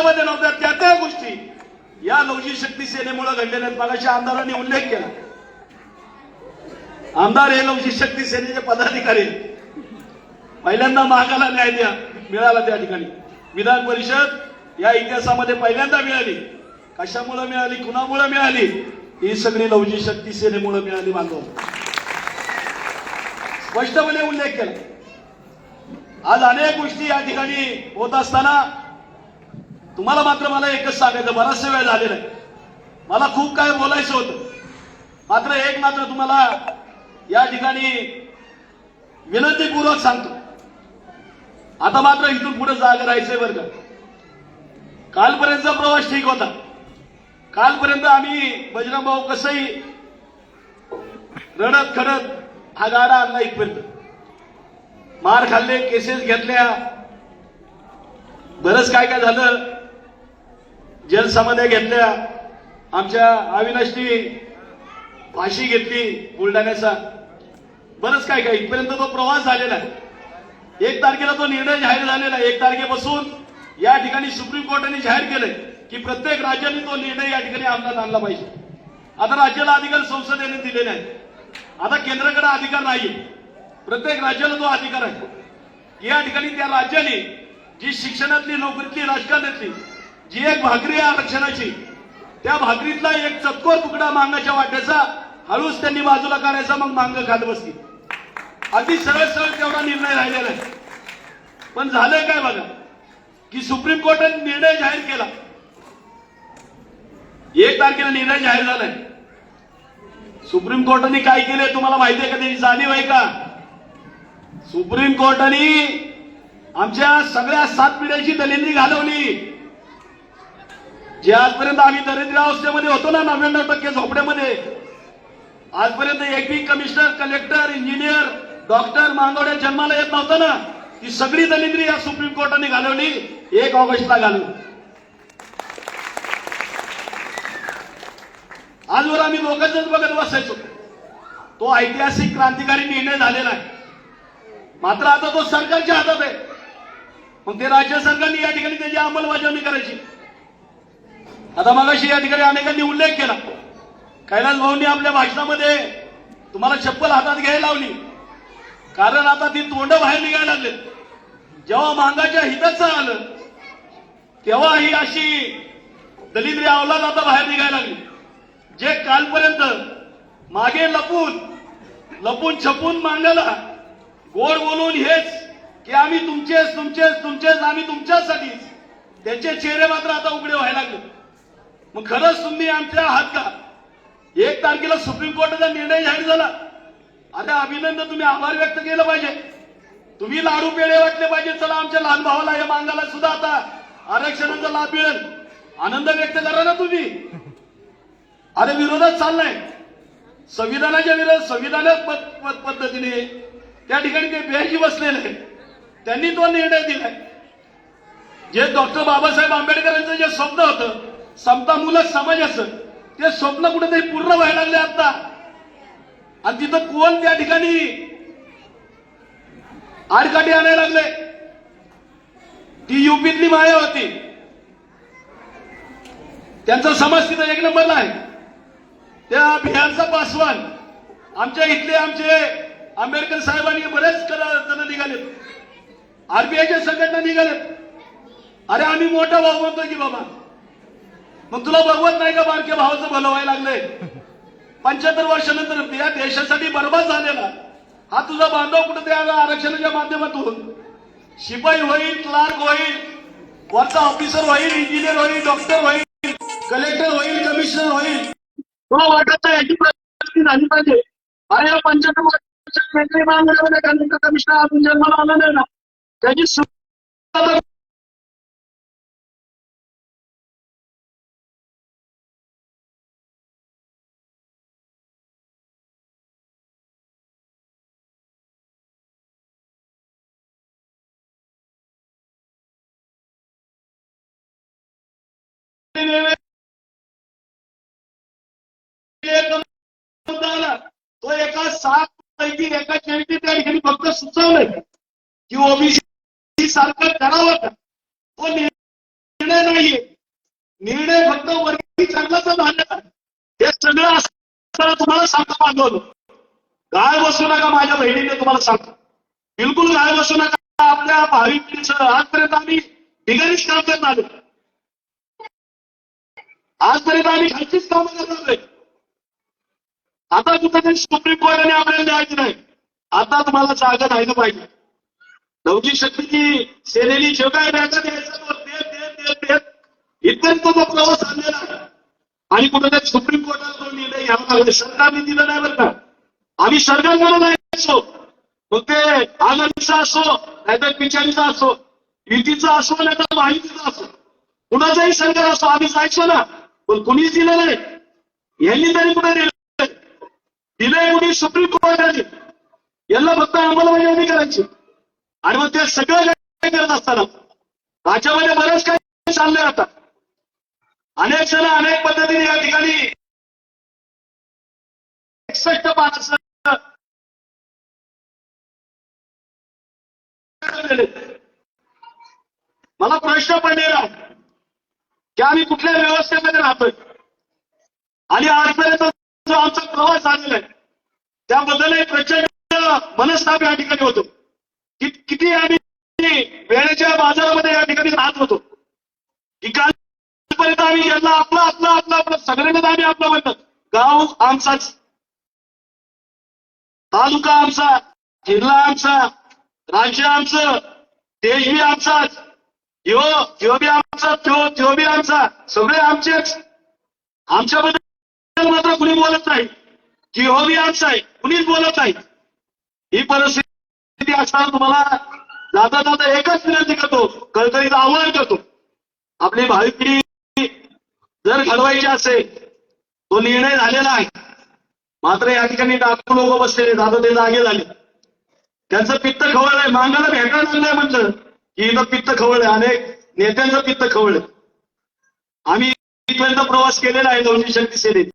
इतिहासामध्ये नव्हत्या त्या त्या गोष्टी. या लवजी शक्ती सेनेमुळे घडलेल्या आहेत. मगाशी आमदारांनी उल्लेख केला. आमदार हे लवजी शक्ती सेनेचे पदाधिकारी पहिल्यांदा महागाला न्याय द्या मिळाला त्या ठिकाणी. विधान परिषद या इतिहासामध्ये पहिल्यांदा मिळाली. कशामुळे मिळाली? कुणामुळे मिळाली? ही सगळी लवजी शक्ती सेनेमुळे मिळाली बांधव. स्पष्टपणे उल्लेख केला. आज अनेक गोष्टी या ठिकाणी होत असताना तुम्हाला मात्र मला एकच सांगायचं बराचसा वेळ झालेला आहे. मला खूप काय बोलायचं होतं. मात्र एक मात्र तुम्हाला या ठिकाणी विनंतीपूर्वक सांगतो. आता मात्र इथून पुढे जागा राहायचंय बरं का. कालपर्यंतचा प्रवास ठीक होता. कालपर्यंत आम्ही बजरंग भाऊ कसंही रडत खडत हा गाडा आणला इथपर्यंत. मार खाल्ले केसेस घेतल्या. बरंच काय काय झालं. जलसमाध्या घेतल्या आमच्या अविनाशनी फाशी घेतली बुलढाण्याचा. बरंच काय काय इथपर्यंत तो प्रवास झालेला आहे. एक तारखेला तो निर्णय जाहीर झालेला आहे. एक तारखेपासून या ठिकाणी सुप्रीम कोर्टाने जाहीर केलंय की प्रत्येक राज्याने तो निर्णय या ठिकाणी अंमलात आणला पाहिजे. आता राज्याला अधिकार संसदेने दिलेले आहेत. आता केंद्राकडे अधिकार नाही प्रत्येक राज्याला तो अधिकार आहे. या ठिकाणी त्या राज्याने जी शिक्षणातली नोकरीतली राजकारणातली जी एक भाकरी आहे आरक्षणाची त्या भाकरीतला एक चतकोर तुकडा मांगाच्या वाट्याचा हळूच त्यांनी बाजूला करायचा मग मांग खात बसली अगदी सरळ सरळ तेवढा निर्णय राहिलेला आहे. पण झालंय काय बघा? की सुप्रीम कोर्टाने निर्णय जाहीर केला. एक तारखेला निर्णय जाहीर झालाय. सुप्रीम कोर्टाने काय केलंय तुम्हाला माहिती आहे का त्याची जाणीव आहे का? सुप्रीम कोर्टाने आमच्या सगळ्या सात पिढ्यांची दलिंदी घालवली. जे आजपर्यंत आम्ही दरिद्र अवस्थेमध्ये होतो ना नव्याण्णव टक्के झोपड्यामध्ये आजपर्यंत एक कमिशनर कलेक्टर इंजिनियर डॉक्टर मांगवड्या जन्माला येत नव्हतं ना ती सगळी दलिंद्री या सुप्रीम कोर्टाने घालवली एक ऑगस्टला घालवली आजवर आम्ही दोघंच बघत बसायचो. तो ऐतिहासिक क्रांतिकारी निर्णय झालेला आहे. मात्र आता तो सरकारच्या हातात आहे. मग ते राज्य सरकारने या ठिकाणी त्याची अंमलबजावणी करायची. आता मगाशी या ठिकाणी अनेकांनी उल्लेख केला. कैलास भाऊंनी आपल्या भाषणामध्ये तुम्हाला चप्पल हातात घ्यायला लावली. कारण आता ती तोंड बाहेर निघायला लागले. जेव्हा मांगाच्या हिताचं आलं तेव्हा ही अशी दलिद्री अवलाद आता बाहेर निघायला लागली. जे कालपर्यंत मागे लपून लपून छपून मांगाला गोड बोलून हेच की आम्ही तुमचेच तुमचेच तुमचेच आम्ही तुमच्यासाठीच त्याचे चेहरे मात्र आता उघडे व्हायला लागले. मग खरंच तुम्ही आमच्या हात का? एक तारखेला सुप्रीम कोर्टाचा निर्णय जाहीर झाला. अरे अभिनंदन तुम्ही आभार व्यक्त केलं पाहिजे. तुम्ही लाडू पेढे वाटले पाहिजे. चला आमच्या लहान भावाला या मांगाला सुद्धा आता आरक्षणाचा लाभ मिळेल. आनंद व्यक्त करा ना तुम्ही. अरे विरोधात चाललाय. संविधानाच्या विरोधात संविधानात पद्धतीने त्या ठिकाणी ते बेहजी बसलेले आहे त्यांनी तो निर्णय दिलाय. जे डॉक्टर बाबासाहेब आंबेडकरांचं जे स्वप्न होतं समतामूलक समाजाचं ते स्वप्न कुठेतरी पूर्ण व्हायला लागले आता. आणि तिथं कोण त्या ठिकाणी आडकाठी आणायला लागले? ती युपीतली माया होती. त्यांचा समाज तिथं एक नंबरला आहे. त्या बिहारचा पासवान. आमच्या इथले आमचे आंबेडकर साहेबांनी बरेच जण निघाले आरबीआयच्या संघटना निघालेत. अरे आम्ही मोठा भाऊ म्हणतो की बाबा. मग तुला बघवत नाही का बारक्या भावाचं भलं व्हायला लागलंय पंच्याहत्तर वर्षानंतर या देशासाठी बर्बाद झालेला. हा तुझा बांधव कुठं त्या आरक्षणाच्या माध्यमातून. शिपाई होईल क्लार्क होईल वरचा ऑफिसर होईल इंजिनियर होईल डॉक्टर होईल कलेक्टर होईल कमिशनर होईल. तुला वाटत नाही याची प्रगती झाली पाहिजे? अरे या पंच्याहत्तर वर्षाच्या कमिशनर आपण जन्माला आला नाही ना. त्याची तो एका सात पैकी एका चरित्री त्या ठिकाणी फक्त सुचवलंय की ओबीसी सारखं करावं का तो निर्णय नाहीये निर्णय फक्त वर्गी चांगलाच झाला हे सगळं असताना तुम्हाला सांगतो बांधवलं गाय बसू नका माझ्या बहिणीने तुम्हाला सांगतो बिलकुल गाय बसू नका. आपल्या भावी पिढीचं आजपर्यंत आम्ही बिगरीच काम करत आलो. आजपर्यंत आम्ही घरचीच कामं करणार नाही. आता कुठेतरी सुप्रीम कोर्टाने आपल्याला द्यायचं नाही आता तुम्हाला जागा राहिलं पाहिजे. नवजी शक्तीची सेनेली जे द्यायचा द्यायचा द्यायचं तो इथपर्यंत तो प्रवास आणलेला आहे. आणि कुठेतरी सुप्रीम कोर्टाला तो निर्णय घ्यावा लागला. सरकारने दिलं नाही बरं का? आम्ही सरकार म्हणून असो मग ते आघाडीचा असो नाहीतर पिचारीचा असो युतीचा असो नाहीतर माहितीचा असो. कुणाचाही सरकार असो आम्ही जायचो ना. पण कुणीच दिलं नाही. यांनी तरी कुठे दिलं दिलंय कुणी? सुप्रीम कोर्टाने. यांना फक्त अंमलबजावणी करायची. आणि मग ते सगळं काय करत असताना राज्यामध्ये बरंच काही चाललंय आता. अनेक जण अनेक पद्धतीने या ठिकाणी एकसष्ट पाच मला प्रश्न पडलेला की आम्ही कुठल्या व्यवस्थेमध्ये राहतोय? आणि आजपर्यंत जो आमचा प्रवास झालेला आहे त्याबद्दल प्रचंड मनस्ताप या ठिकाणी होतो. किती आम्ही वेळेच्या बाजारामध्ये या ठिकाणी राहत होतो. की कालपर्यंत आम्ही यांना आपलं आपलं आपलं आपलं सगळ्यांना आम्ही आपलं म्हणतात गाव आमचाच तालुका आमचा जिल्हा आमचा राज्य आमचं देश आमचाच. ह्यो ह्यो बी आमचा त्यो त्यो बी आमचा. सगळे आमचेच. आमच्याबद्दल मात्र कुणी बोलत नाही. की हो बी आमचा आहे कुणीच बोलत नाही. ही परिस्थिती असताना तुम्हाला जाता जाता एकच विनंती करतो कळकळीचं आव्हान करतो. आपली भावी पिढी जर घडवायची असेल तो निर्णय झालेला आहे. मात्र या ठिकाणी डाकू लोक बसलेले दादा ते जागे झाले. त्यांचं पित्त खवळलंय मांगाला भेटायला लागलंय की इथं पित्त खवळलंय अनेक नेत्यांचं पित्त खवळलं. आम्ही इथपर्यंत प्रवास केलेला आहे दोनशे शक्ती सेनेत.